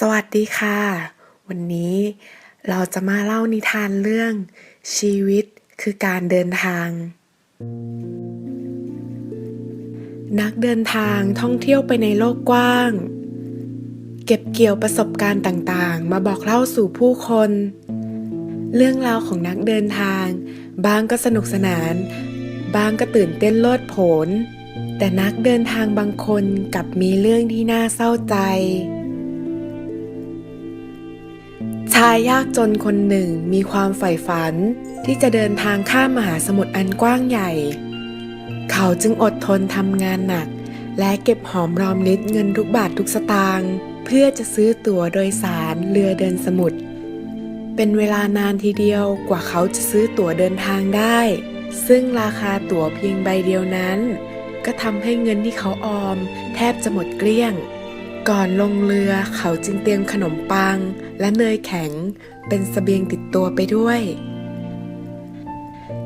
สวัสดีค่ะ วันนี้เราจะมาเล่านิทานเรื่อง ชีวิตคือการเดินทาง นักเดินทางท่องเที่ยวไปในโลกกว้าง เก็บเกี่ยวประสบการณ์ต่างๆ มาบอกเล่าสู่ผู้คน เรื่องราวของนักเดินทาง บางก็สนุกสนาน บางก็ตื่นเต้นโลดโผน แต่นักเดินทางบางคนกลับมีเรื่องที่น่าเศร้าใจายยากจนคนหนึ่งมีความใฝ่ฝันที่จะเดินทางข้ามมหาสมุทรอันกว้างใหญ่ เขาจึงอดทนทำงานหนัก และเก็บหอมรอมริบเงินทุกบาททุกสตางค์เพื่อจะซื้อตั๋วโดยสารเรือเดินสมุทร เป็นเวลานานทีเดียวกว่าเขาจะซื้อตั๋วเดินทางได้ ซึ่งราคาตั๋วเพียงใบเดียวนั้น ก็ทำให้เงินที่เขาออม แทบจะหมดเกลี้ยง ก่อนลงเรือเขาจึงเตรียมขนมปัง และเนยแข็งเป็นสเสบียงติดตัวไปด้วย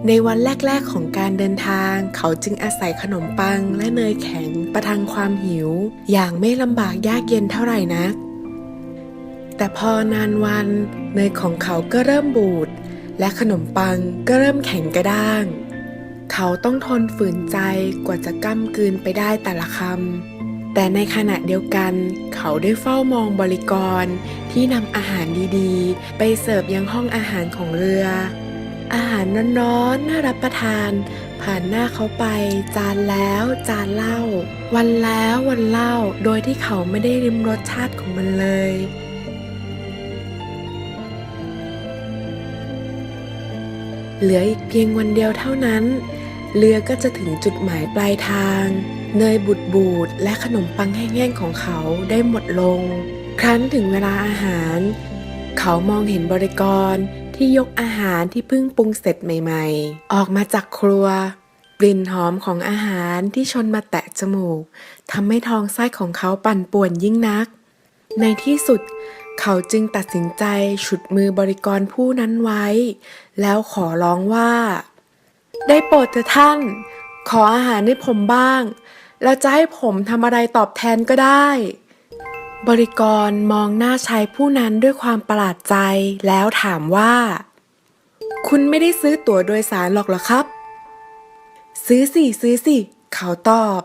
ในวันแรก ๆของการเดินทาง เขาจึงอาศัยขนมปังและเนยแข็งประทังความหิว อย่างไม่ลำบากยากเย็นเท่าไหร่นัก แต่พอนานวัน เนยของเขาก็เริ่มบูด และขนมปังก็เริ่มแข็งกระด้าง เขาต้องทนฝืนใจกว่าจะก้ำกืนไปได้แต่ละคำ แต่ในขณะเดียวกัน เขาได้เฝ้ามองบริกรที่นำอาหารดีๆ ไปเสิร์ฟยังห้องอาหารของเรือ อาหารร้อนๆน่ารับประทาน ผ่านหน้าเขาไป จานแล้วจานเล่า วันแล้ววันเล่าโดยที่เขาไม่ได้ริมรสชาติของมันเลยเหลืออีกเพียงวันเดียวเท่านั้น เรือก็จะถึงจุดหมายปลายทาง เนยบูดบูดและขนมปังแห้งๆของเขาได้หมดลง ครั้นถึงเวลาอาหาร เขามองเห็นบริกรที่ยกอาหารที่เพิ่งปรุงเสร็จใหม่ ๆ ออกมาจากครัว กลิ่นหอมของอาหารที่ชนมาแตะจมูกทำให้ท้องไส้ของเขาปั่นป่วนยิ่งนัก ในที่สุดเขาจึงตัดสินใจฉุดมือบริกรผู้นั้นไว้ แล้วขอร้องว่า ได้โปรดเถอะท่าน ขออาหารให้ผมบ้าง แล้วจะให้ผมทำอะไรตอบแทนก็ได้ บริกรมองหน้าชายผู้นั้นด้วยความประหลาดใจ แล้วถามว่า คุณไม่ได้ซื้อตั๋วโดยสารหรอกเหรอครับ ซื้อสิซื้อสิ เขาตอบ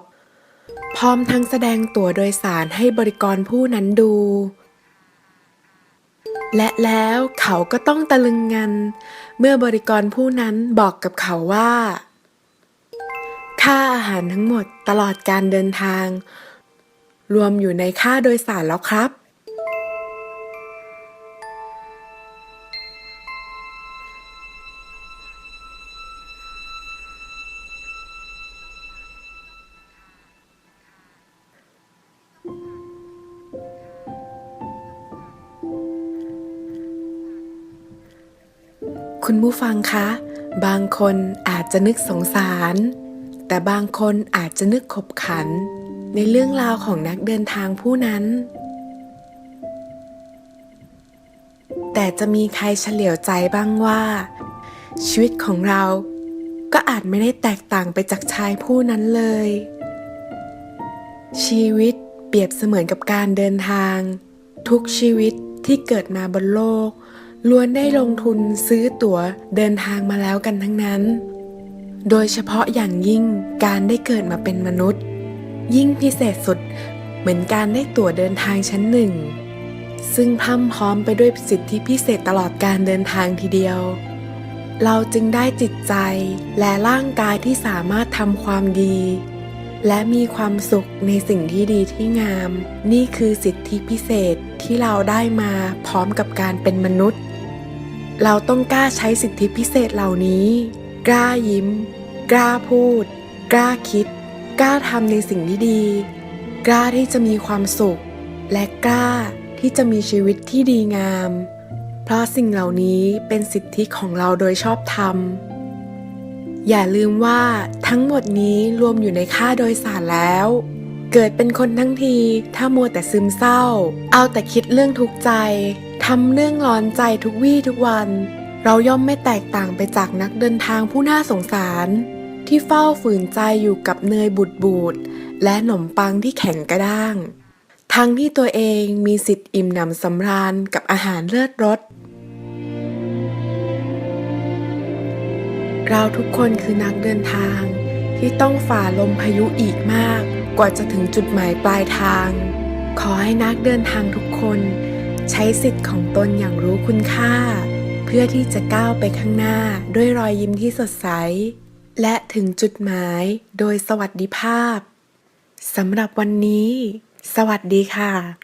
พร้อมทั้งแสดงตั๋วโดยสารให้บริกรผู้นั้นดู และแล้วเขาก็ต้องตะลึงงัน เมื่อบริกรผู้นั้นบอกกับเขาว่า ค่าอาหารทั้งหมดตลอดการเดินทาง รวมอยู่ในค่าโดยสารแล้วครับ คุณผู้ฟังคะ บางคนอาจจะนึกสงสาร แต่บางคนอาจจะนึกขบขัน ในเรื่องราวของนักเดินทางผู้นั้น แต่จะมีใครเฉลียวใจบ้างว่า ชีวิตของเราก็อาจไม่ได้แตกต่างไปจากชายผู้นั้นเลย ชีวิตเปรียบเสมือนกับการเดินทาง ทุกชีวิตที่เกิดมาบนโลกล้วนได้ลงทุนซื้อตั๋วเดินทางมาแล้วกันทั้งนั้น โดยเฉพาะอย่างยิ่งการได้เกิดมาเป็นมนุษย์ ยิ่งพิเศษสุดเหมือนการได้ตั๋วเดินทางชั้นหนึ่ง ซึ่งพรั่มพร้อมไปด้วยสิทธิพิเศษตลอดการเดินทางทีเดียว เราจึงได้จิตใจและร่างกายที่สามารถทำความดี และมีความสุขในสิ่งที่ดีที่งาม นี่คือสิทธิพิเศษที่เราได้มาพร้อมกับการเป็นมนุษย์ เราต้องกล้าใช้สิทธิพิเศษเหล่านี้ กล้ายิ้ม กล้าพูด กล้าคิด กล้าทำในสิ่งที่ดี กล้าที่จะมีความสุข และกล้าที่จะมีชีวิตที่ดีงาม เพราะสิ่งเหล่านี้เป็นสิทธิของเราโดยชอบธรรม อย่าลืมว่าทั้งหมดนี้รวมอยู่ในค่าโดยสารแล้ว เกิดเป็นคนทั้งทีถ้ามัวแต่ซึมเศร้า เอาแต่คิดเรื่องทุกข์ใจทำเรื่องร้อนใจทุกวี่ทุกวัน เราย่อมไม่แตกต่างไปจากนักเดินทางผู้น่าสงสาร ที่เฝ้าฝืนใจอยู่กับเนยบูดบูดและขนมปังที่แข็งกระด้าง ทั้งที่ตัวเองมีสิทธิ์อิ่มหนำสำราญกับอาหารเลิศรสเราทุกคนคือนักเดินทาง ที่ต้องฝ่าลมพายุอีกมาก กว่าจะถึงจุดหมายปลายทาง ขอให้นักเดินทางทุกคน ใช้สิทธิ์ของตนอย่างรู้คุณค่า พื่อที่จะก้าวไปข้างหน้าด้วยรอยยิ้มที่สดใส และถึงจุดหมายโดยสวัสดิภาพสำหรับวันนี้ สวัสดีค่ะ